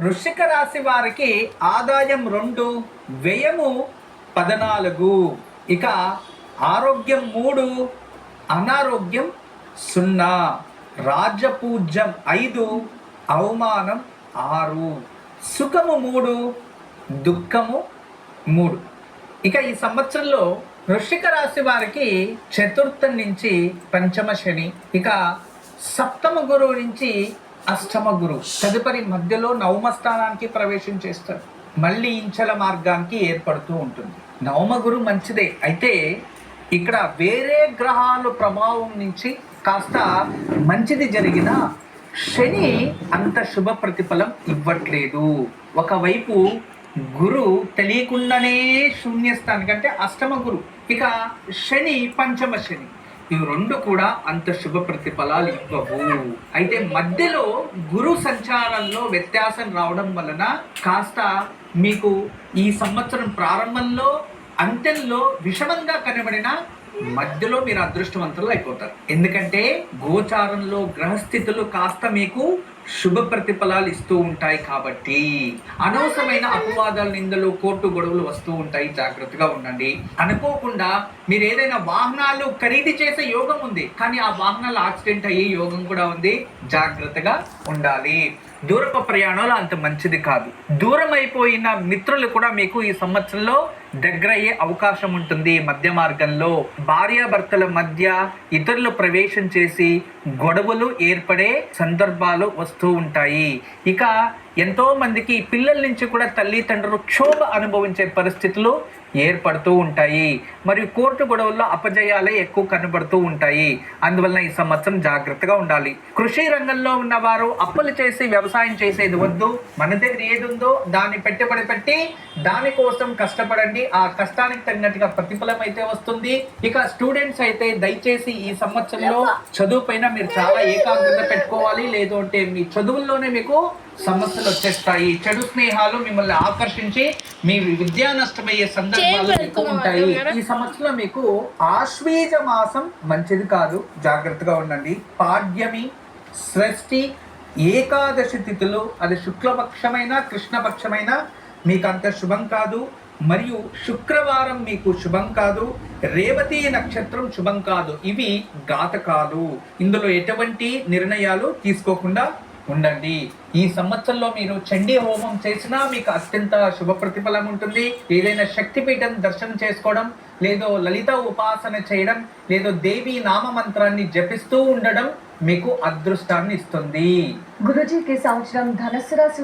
వృశ్చిక రాశి వారికి ఆదాయం రెండు వ్యయము పద్నాలుగు. ఇక ఆరోగ్యం మూడు అనారోగ్యం సున్నా. రాజపూజ్యం ఐదు అవమానం ఆరు. సుఖము మూడు దుఃఖము మూడు. ఇక ఈ సంవత్సరంలో వృశ్చిక రాశి వారికి చతుర్థం నుంచి పంచమ శని ఇక సప్తమ గురువు నుంచి అష్టమ గురువు తదుపరి మధ్యలో నవమ స్థానానికి ప్రవేశం చేస్తారు. మళ్ళీ ఇంచల మార్గానికి ఏర్పడుతూ ఉంటుంది. నవమ గురు మంచిదే. అయితే ఇక్కడ వేరే గ్రహాలు ప్రభావం నుంచి కాస్త మంచిది జరిగిన శని అంత శుభ ప్రతిఫలం ఇవ్వట్లేదు. ఒకవైపు గురు తెలియకుండానే శూన్యస్థానికి అంటే అష్టమ గురు ఇక శని పంచమ శని. ఇవి రెండు కూడా అంత శుభ ప్రతిఫలాలు ఇవ్వవు. అయితే మధ్యలో గురు సంచారంలో వ్యత్యాసం రావడం వలన కాస్త మీకు ఈ సంవత్సరం ప్రారంభంలో అంత్యంలో విషమంగా కనబడిన మధ్యలో మీరు అదృష్టవంతులు అయిపోతారు. ఎందుకంటే గోచారంలో గ్రహస్థితులు కాస్త మీకు శుభ ప్రతిఫలాలు ఇస్తూ ఉంటాయి కాబట్టి అనవసరమైన అపవాదాల నిందలు కోర్టు గొడవలు వస్తూ ఉంటాయి. జాగ్రత్తగా ఉండండి. అనుకోకుండా మీరు ఏదైనా వాహనాలు ఖరీదు చేసే యోగం ఉంది. కానీ ఆ వాహనాలు యాక్సిడెంట్ అయ్యే యోగం కూడా ఉంది. జాగ్రత్తగా ఉండాలి. దూరపు ప్రయాణాలు అంత మంచిది కాదు. దూరం అయిపోయిన మిత్రులు కూడా మీకు ఈ సంవత్సరంలో దగ్గర అయ్యే అవకాశం ఉంటుంది. మధ్య మార్గంలో భార్యాభర్తల మధ్య ఇతరులు ప్రవేశం చేసి గొడవలు ఏర్పడే సందర్భాలు వస్తు వస్తూ ఉంటాయి. ఇక ఎంతో మందికి పిల్లల నుంచి కూడా తల్లిదండ్రులు క్షోభ అనుభవించే పరిస్థితులు ఏర్పడుతూ ఉంటాయి. మరియు కోర్టు గొడవల్లో అపజయాలే ఎక్కువ కనబడుతూ ఉంటాయి. అందువలన ఈ సంవత్సరం జాగ్రత్తగా ఉండాలి. కృషి రంగంలో ఉన్నవారు అప్పులు చేసి వ్యవసాయం చేసేది వద్దు. మన దగ్గర ఏది ఉందో దాన్ని పెట్టుబడి పెట్టి దానికోసం కష్టపడండి. ఆ కష్టానికి తగినట్టుగా ప్రతిఫలం అయితే వస్తుంది. ఇక స్టూడెంట్స్ అయితే దయచేసి ఈ సంవత్సరంలో చదువు పైన మీరు చాలా ఏకాగ్రత పెట్టుకోవాలి. లేదు అంటే మీ చదువుల్లోనే మీకు సమస్యలు వచ్చేస్తాయి. చెడు స్నేహాలు మిమ్మల్ని ఆకర్షించి మీ విద్యా నష్టమయ్యే సందర్భాలు ఎక్కువ ఉంటాయి. ఈ సంవత్సరం మీకు ఆశ్వీజ మాసం మంచిది కాదు. జాగ్రత్తగా ఉండండి. పాడ్యమి షష్ఠి ఏకాదశి తిథులు అది శుక్లపక్షమైన కృష్ణపక్షమైన మీకు అంత శుభం కాదు. మరియు శుక్రవారం మీకు శుభం కాదు. రేవతి నక్షత్రం శుభం కాదు. ఇవి ఘాతకాలు. ఇందులో ఎటువంటి నిర్ణయాలు తీసుకోకుండా ఉండండి. ఈ సంవత్సరంలో మీరు చండీ హోమం చేసినా మీకు అత్యంత శుభ ప్రతిఫలం ఉంటుంది. ఏదైనా శక్తిపీఠం దర్శనం చేసుకోవడం లేదో లలిత ఉపాసన చేయడం లేదో దేవి నామ మంత్రాన్ని జపిస్తూ ఉండడం మీకు అదృష్టాన్ని ఇస్తుంది. గురుజీకి సంవత్సరం ధనస్సు రాశి